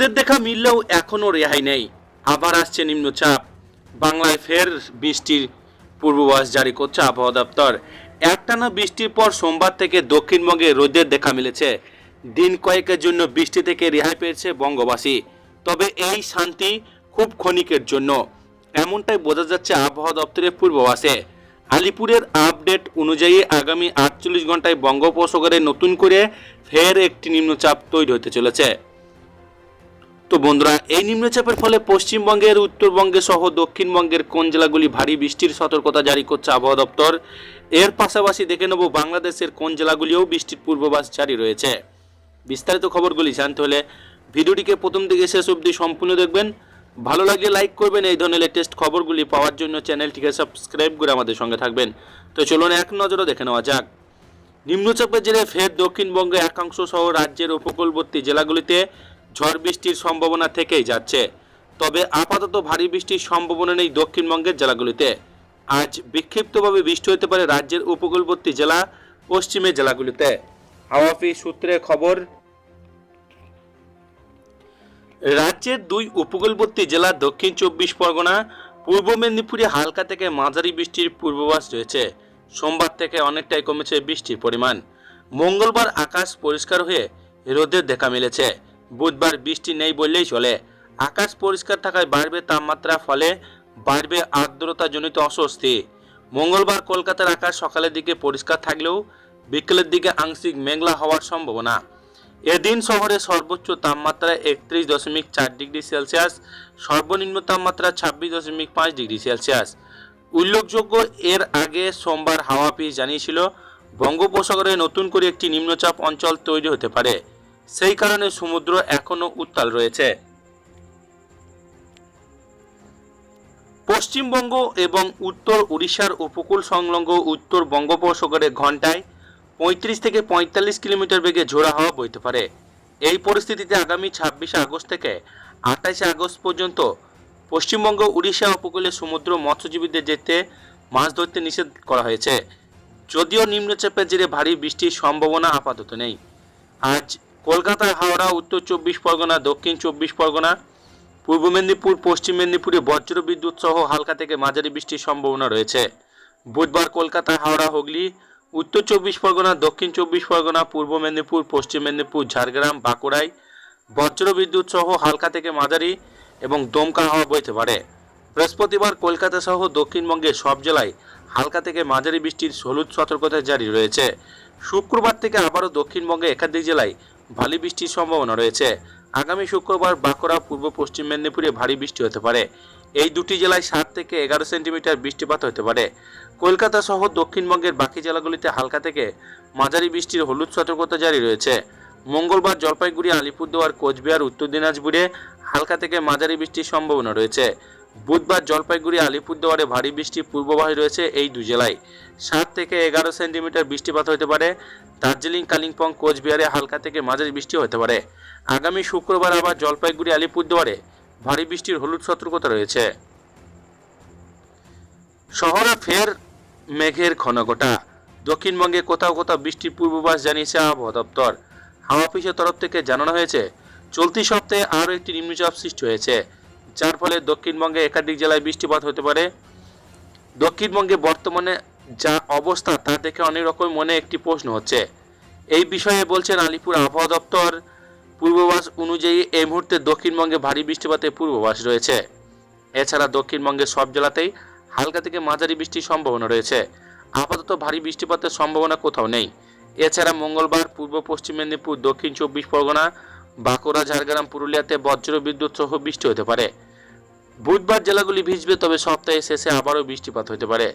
রোদের দেখা মিললেও এখনও রেহাই নেই। আবার আসছে নিম্নচাপ। বাংলায় ফের বৃষ্টির পূর্বাভাস জারি করছে আবহাওয়া দপ্তর। একটানা বৃষ্টির পর সোমবার থেকে দক্ষিণবঙ্গে রোদের দেখা মিলেছে। দিন কয়েকের জন্য বৃষ্টি থেকে রেহাই পেয়েছে বঙ্গবাসী। তবে এই শান্তি খুব ক্ষণিকের জন্য। এমনটাই বোঝা যাচ্ছে আবহাওয়া দপ্তরের পূর্বাভাসে। আলিপুরের আপডেট অনুযায়ী আগামী আটচল্লিশ ঘন্টায় বঙ্গোপসাগরে নতুন করে ফের একটি নিম্নচাপ তৈরি হতে চলেছে। তো বন্ধুরা, এই নিম্নচাপের ফলে পশ্চিমবঙ্গের, উত্তরবঙ্গে সহ দক্ষিণবঙ্গের কোন জেলাগুলি ভারী বৃষ্টির সতর্কতা জারি করছে আবহাওয়া দপ্তর? এর পাশাপাশি দেখে নেব বাংলাদেশের কোন জেলাগুলিও বৃষ্টির পূর্বাভাস জারি রয়েছে। বিস্তারিত খবরগুলি জানতে হলে ভিডিওটিকে প্রথম থেকে শেষ অবধি সম্পূর্ণ দেখবেন। ভালো লাগলে লাইক করবেন, এই ধরনের লেটেস্ট খবরগুলি পাওয়ার জন্য চ্যানেলটিকে সাবস্ক্রাইব করে আমাদের সঙ্গে থাকবেন। তো চলুন এক নজরে দেখে নেওয়া যাক। নিম্নচাপের জেরে ফের দক্ষিণবঙ্গে একাংশ সহ রাজ্যের উপকূলবর্তী জেলাগুলিতে ঝড় বৃষ্টির সম্ভাবনা থেকেই যাচ্ছে। তবে আপাতত ভারী বৃষ্টির সম্ভাবনা নেই দক্ষিণবঙ্গের জেলাগুলিতে। আজ বিক্ষিপ্তভাবে বৃষ্টি হতে পারে রাজ্যের উপকূলবর্তী জেলা পশ্চিমের জেলাগুলিতে। হাওয়া অফিস সূত্রে খবর, রাজ্যের দুই উপকূলবর্তী জেলা দক্ষিণ চব্বিশ পরগনা, পূর্ব মেদিনীপুরে হালকা থেকে মাঝারি বৃষ্টির পূর্বাভাস রয়েছে। সোমবার থেকে অনেকটাই কমেছে বৃষ্টির পরিমাণ। মঙ্গলবার আকাশ পরিষ্কার হয়ে রোদের দেখা মিলেছে। বুধবার বৃষ্টি নেই বললেই চলে। আকাশ পরিষ্কার থাকায় বাড়বে তাপমাত্রা, ফলে বাড়বে আর্দ্রতাজনিত অস্বস্তি। মঙ্গলবার কলকাতার আকাশ সকালের দিকে পরিষ্কার থাকলেও বিকেলের দিকে আংশিক মেঘলা হওয়ার সম্ভাবনা। এদিন শহরে সর্বোচ্চ তাপমাত্রা একত্রিশ দশমিক চার ডিগ্রি সেলসিয়াস, সর্বনিম্ন তাপমাত্রা ছাব্বিশ দশমিক পাঁচ ডিগ্রি সেলসিয়াস। উল্লেখযোগ্য, এর আগে সোমবার হাওয়া অফিস জানিয়েছিল, বঙ্গোপসাগরে নতুন করে একটি নিম্নচাপ অঞ্চল তৈরি হতে পারে। সেই কারণে সমুদ্র এখনও উত্তাল রয়েছে। পশ্চিমবঙ্গ এবং উত্তর উড়িষ্যার উপকূল সংলগ্ন উত্তর বঙ্গোপসাগরে ঘন্টায় পঁয়ত্রিশ থেকে পঁয়তাল্লিশ কিলোমিটার বেগে ঝোড়া হাওয়া বইতে পারে। এই পরিস্থিতিতে আগামী ছাব্বিশে আগস্ট থেকে আঠাশে আগস্ট পর্যন্ত পশ্চিমবঙ্গ, উড়িষ্যা উপকূলে সমুদ্র মৎস্যজীবীদের যেতে মাছ ধরতে নিষেধ করা হয়েছে। যদিও নিম্নচাপের জেরে ভারী বৃষ্টির সম্ভাবনা আপাতত নেই। আজ কলকাতা হাওড়া, উত্তর চব্বিশ পরগনা, দক্ষিণ চব্বিশ পরগনা, পূর্ব মেদিনীপুর, পশ্চিম মেদিনীপুরে বজ্র বিদ্যুৎ সহ হালকা থেকে মাঝারি বৃষ্টির সম্ভাবনা রয়েছে। বুধবার কলকাতা হাওড়া, হুগলি, উত্তর চব্বিশ পরগনা, দক্ষিণ চব্বিশ পরগনা, পূর্ব মেদিনীপুর, পশ্চিম মেদিনীপুর, ঝাড়গ্রাম, বাঁকুড়ায় বজ্র বিদ্যুৎ সহ হালকা থেকে মাঝারি এবং দমকা হাওয়া বইতে পারে। বৃহস্পতিবার কলকাতা সহ দক্ষিণবঙ্গের সব জেলায় হালকা থেকে মাঝারি বৃষ্টির হলুদ সতর্কতা জারি রয়েছে। শুক্রবার থেকে আবারও দক্ষিণবঙ্গে একাধিক জেলায় ভারী বৃষ্টির সম্ভাবনা রয়েছে। আগামী শুক্রবার বাঁকুড়া, পূর্ব পশ্চিম মেদিনীপুরে ভারী বৃষ্টি হতে পারে। এই দুটি জেলায় সাত থেকে এগারো সেন্টিমিটার বৃষ্টিপাত হতে পারে। কলকাতা সহ দক্ষিণবঙ্গের বাকি জেলাগুলিতে হালকা থেকে মাঝারি বৃষ্টির হলুদ সতর্কতা জারি রয়েছে। মঙ্গলবার জলপাইগুড়ি, আলিপুরদুয়ার, কোচবিহার, উত্তর দিনাজপুরে হালকা থেকে মাঝারি বৃষ্টির সম্ভাবনা রয়েছে। বুধবার জলপাইগুড়ি আলিপুরদুয়ারে ভারী বৃষ্টির পূর্বাভাস রয়েছে এই দু জেলায়। সাত থেকে এগারো সেন্টিমিটার বৃষ্টিপাত হতে পারে। দার্জিলিং, কালিম্পং, কোচবিহারে হালকা থেকে মাঝারি বৃষ্টি হতে পারে। আগামী শুক্রবার আবার জলপাইগুড়ি, আলিপুরদুয়ারে ভারী বৃষ্টির হলুদ সতর্কতা রয়েছে। শহরে ফের মেঘের ঘনঘটা। দক্ষিণবঙ্গে কোথাও কোথাও বৃষ্টির পূর্বাভাস জানিয়েছে আবহাওয়া দপ্তর। হাওয়া অফিসের তরফ থেকে জানানো হয়েছে, চলতি সপ্তাহে আরও একটি নিম্নচাপ সৃষ্টি হয়েছে। যার ফলে দক্ষিণবঙ্গে একাধিক জেলায় বৃষ্টিপাত হতে পারে। দক্ষিণবঙ্গে বর্তমানে যা অবস্থা, তা দেখে অনেক রকম মনে একটি প্রশ্ন হচ্ছে। এই বিষয়ে বলছেন আলিপুর আবহাওয়া দপ্তর। পূর্বাভাস অনুযায়ী এই মুহূর্তে দক্ষিণবঙ্গে ভারী বৃষ্টিপাতের পূর্বাভাস রয়েছে। এছাড়া দক্ষিণবঙ্গের সব জেলাতেই হালকা থেকে মাঝারি বৃষ্টির সম্ভাবনা রয়েছে। আপাতত ভারী বৃষ্টিপাতের সম্ভাবনা কোথাও নেই। এছাড়া মঙ্গলবার, পূর্ব পশ্চিম মেদিনীপুর, দক্ষিণ চব্বিশ পরগনা বাঁকুড়া, ঝাড়গ্রাম, পুরুলিয়াতে বজ্র বিদ্যুৎ সহ বৃষ্টি হতে পারে। বুধবার জেলাগুলি ভিজবে, তবে সপ্তাহের শেষে আবারও বৃষ্টিপাত হতে পারে।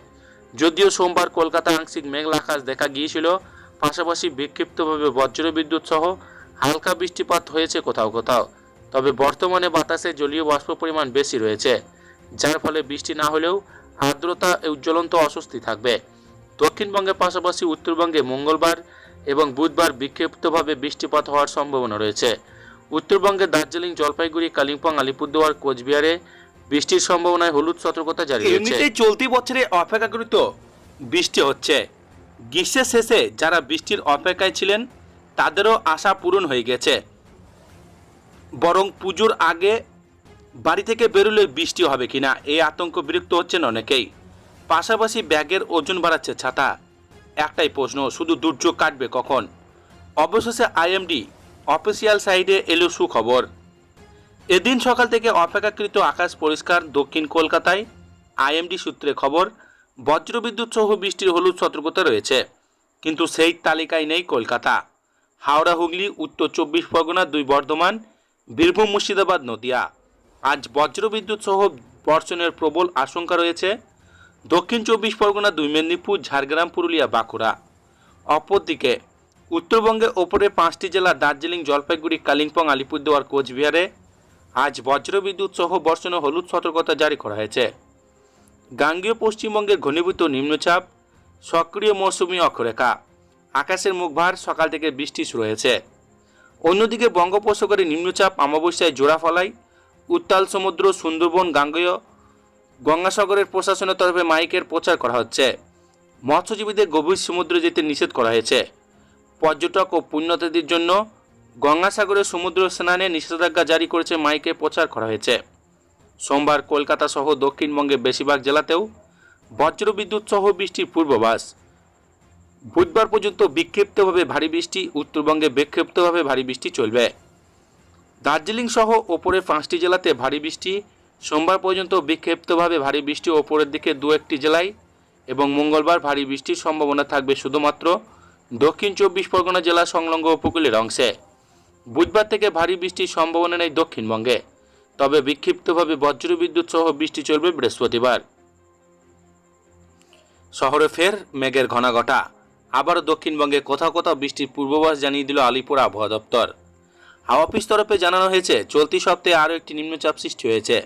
যদিও সোমবার কলকাতা আংশিক মেঘলা আকাশ দেখা গিয়েছিল, পাশাপাশি বিক্ষিপ্তভাবে বজ্র বিদ্যুৎ সহ হালকা বৃষ্টিপাত হয়েছে কোথাও কোথাও। তবে বর্তমানে বাতাসে জলীয় বাষ্প পরিমাণ বেশি রয়েছে, যার ফলে বৃষ্টি না হলেও আর্দ্রতা ও জ্বলন্ত অস্বস্তি থাকবে। দক্ষিণবঙ্গের পাশাপাশি উত্তরবঙ্গে মঙ্গলবার এবং বুধবার বিক্ষিপ্তভাবে বৃষ্টিপাত হওয়ার সম্ভাবনা রয়েছে। উত্তরবঙ্গে দার্জিলিং, জলপাইগুড়ি, কালিম্পং, আলিপুরদুয়ার, কোচবিহারে বৃষ্টির সম্ভাবনায় হলুদ সতর্কতা জারি এমনিতেই চলতি বছরে অপেক্ষাকৃত বৃষ্টি হচ্ছে। গ্রীষ্মের শেষে যারা বৃষ্টির অপেক্ষায় ছিলেন, তাদেরও আশা পূরণ হয়ে গেছে। বরং পুজোর আগে বাড়ি থেকে বেরোলে বৃষ্টি হবে কিনা এই আতঙ্ক বিরক্ত হচ্ছেন অনেকেই। পাশাপাশি ব্যাগের ওজন বাড়াচ্ছে ছাতা। একটাই প্রশ্ন, শুধু দুর্যোগ কাটবে কখন? অবশেষে আইএমডি অফিসিয়াল সাইডে এলো সুখবর। এদিন সকাল থেকে অপেক্ষাকৃত আকাশ পরিষ্কার দক্ষিণ কলকাতায়। আইএমডি সূত্রে খবর, বজ্রবিদ্যুৎ সহ বৃষ্টির হলুদ সতর্কতা রয়েছে, কিন্তু সেই তালিকায় নেই কলকাতা। হাওড়া, হুগলি, উত্তর চব্বিশ পরগনা, দুই বর্ধমান, বীরভূম, মুর্শিদাবাদ, নদিয়া। আজ বজ্রবিদ্যুৎ সহ বর্ষণের প্রবল আশঙ্কা রয়েছে। দক্ষিণ চব্বিশ পরগনা, দুই মেদিনীপুর, ঝাড়গ্রাম, পুরুলিয়া, বাঁকুড়া। অপরদিকে উত্তরবঙ্গে ওপরে পাঁচটি জেলা দার্জিলিং, জলপাইগুড়ি, কালিম্পং, আলিপুরদুয়ার, কোচবিহারে আজ বজ্রবিদ্যুৎ সহ বর্ষণে হলুদ সতর্কতা জারি করা হয়েছে। গাঙ্গীয় পশ্চিমবঙ্গের ঘনীভূত নিম্নচাপ, সক্রিয় মৌসুমী অক্ষরেখা, আকাশের মুখভার, সকাল থেকে বৃষ্টি শুরু হয়েছে। অন্যদিকে বঙ্গোপসাগরে নিম্নচাপ, অমাবস্যায় জোড়া ফলায় উত্তাল সমুদ্র, সুন্দরবন, গাঙ্গেয়, গঙ্গাসাগরের প্রশাসনের তরফে মাইকের প্রচার করা হচ্ছে। মৎস্যজীবীদের গভীর সমুদ্রে যেতে নিষেধ করা হয়েছে। পর্যটক ও পুণ্যতীদের জন্য গঙ্গাসাগরে সমুদ্র স্নানে নিষেধাজ্ঞা জারি করেছে মাইকে প্রচার করা হয়েছে। সোমবার কলকাতা সহ দক্ষিণবঙ্গের বেশিরভাগ জেলাতেও বজ্রবিদ্যুৎ সহ বৃষ্টির পূর্বাভাস। বুধবার পর্যন্ত বিক্ষিপ্তভাবে ভারী বৃষ্টি, উত্তরবঙ্গে বিক্ষিপ্তভাবে ভারী বৃষ্টি চলবে। দার্জিলিং সহ ওপরের পাঁচটি জেলাতে ভারী বৃষ্টি, সোমবার পর্যন্ত বিক্ষিপ্তভাবে ভারী বৃষ্টি ওপরের দিকে দু একটি জেলায় এবং মঙ্গলবার ভারী বৃষ্টির সম্ভাবনা থাকবে শুধুমাত্র দক্ষিণ চব্বিশ পরগনা জেলা সংলগ্ন উপকূলের অংশে। বুধবার থেকে ভারী বৃষ্টির সম্ভাবনা নেই দক্ষিণবঙ্গে। তবে বিক্ষিপ্তভাবে বজ্রবিদ্যুৎ সহ বৃষ্টি চলবে বৃহস্পতিবার। শহরে ফের মেঘের ঘনাঘটা। আবারও দক্ষিণবঙ্গে কোথাও কোথাও বৃষ্টির পূর্বাভাস জানিয়ে দিল আলিপুর আবহাওয়া দপ্তর। হাওয়া অফিস তরফে জানানো হয়েছে, চলতি সপ্তাহে আরও একটি নিম্নচাপ সৃষ্টি হয়েছে।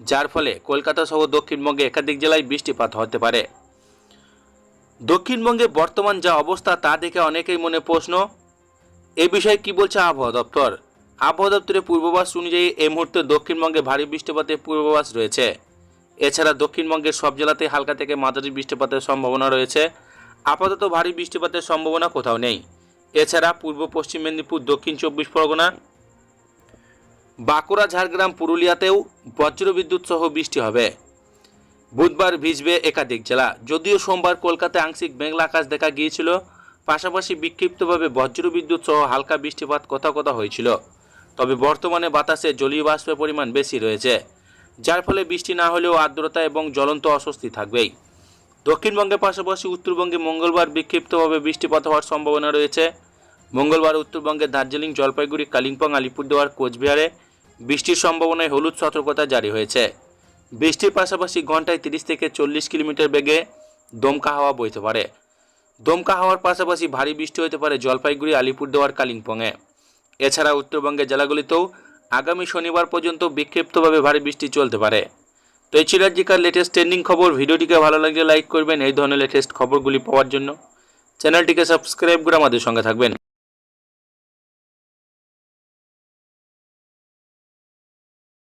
যার ফলে কলকাতা সহ দক্ষিণবঙ্গে একাধিক জেলায় বৃষ্টিপাত হতে পারে। দক্ষিণবঙ্গে বর্তমান যা অবস্থা তা দেখে অনেকেই মনে প্রশ্ন, এ বিষয়ে কি বলছে আবহাওয়া দপ্তর? আবহাওয়া দপ্তরের পূর্বাভাস অনুযায়ী এই মুহূর্তে দক্ষিণবঙ্গে ভারী বৃষ্টিপাতের পূর্বাভাস রয়েছে। এছাড়া দক্ষিণবঙ্গের সব জেলাতেই হালকা থেকে মাঝারি বৃষ্টিপাতের সম্ভাবনা রয়েছে। আপাতত ভারী বৃষ্টিপাতের সম্ভাবনা কোথাও নেই। এছাড়া পূর্ব পশ্চিম মেদিনীপুর, দক্ষিণ চব্বিশ পরগনা, বাঁকুড়া, ঝাড়গ্রাম, পুরুলিয়াতেও বজ্রবিদ্যুৎ সহ বৃষ্টি হবে। বুধবার ভিজবে একাধিক জেলা। যদিও সোমবার কলকাতায় আংশিক মেঘলা আকাশ দেখা গিয়েছিল, পাশাপাশি বিক্ষিপ্তভাবে বজ্রবিদ্যুৎ সহ হালকা বৃষ্টিপাত কথা কথা হয়েছিল। তবে বর্তমানে বাতাসে জলীয় বাষ্পের পরিমাণ বেশি রয়েছে, যার ফলে বৃষ্টি না হলেও আর্দ্রতা এবং জ্বলন্ত অস্বস্তি থাকবেই। দক্ষিণবঙ্গের পাশাপাশি উত্তরবঙ্গে মঙ্গলবার বিক্ষিপ্তভাবে বৃষ্টিপাত হওয়ার সম্ভাবনা রয়েছে। মঙ্গলবার উত্তরবঙ্গের দার্জিলিং, জলপাইগুড়ি, কালিম্পং, আলিপুরদুয়ার, কোচবিহারে বৃষ্টির সম্ভাবনায় হলুদ সতর্কতা জারি হয়েছে। বৃষ্টির পাশাপাশি ঘন্টায় তিরিশ থেকে চল্লিশ কিলোমিটার বেগে দমকা হাওয়া বইতে পারে। দমকা হাওয়ার পাশাপাশি ভারী বৃষ্টি হতে পারে জলপাইগুড়ি, আলিপুরদুয়ার, কালিম্পংয়ে। এছাড়া উত্তরবঙ্গের জেলাগুলিতেও আগামী শনিবার পর্যন্ত বিক্ষিপ্তভাবে ভারী বৃষ্টি চলতে পারে। তো এই ছিল আজকের লেটেস্ট ট্রেন্ডিং খবর। ভিডিওটিকে ভালো লাগলে লাইক করবেন। এই ধরনের লেটেস্ট খবরগুলি পাওয়ার জন্য চ্যানেলটিকে সাবস্ক্রাইব করে আমাদের সঙ্গে থাকবেন।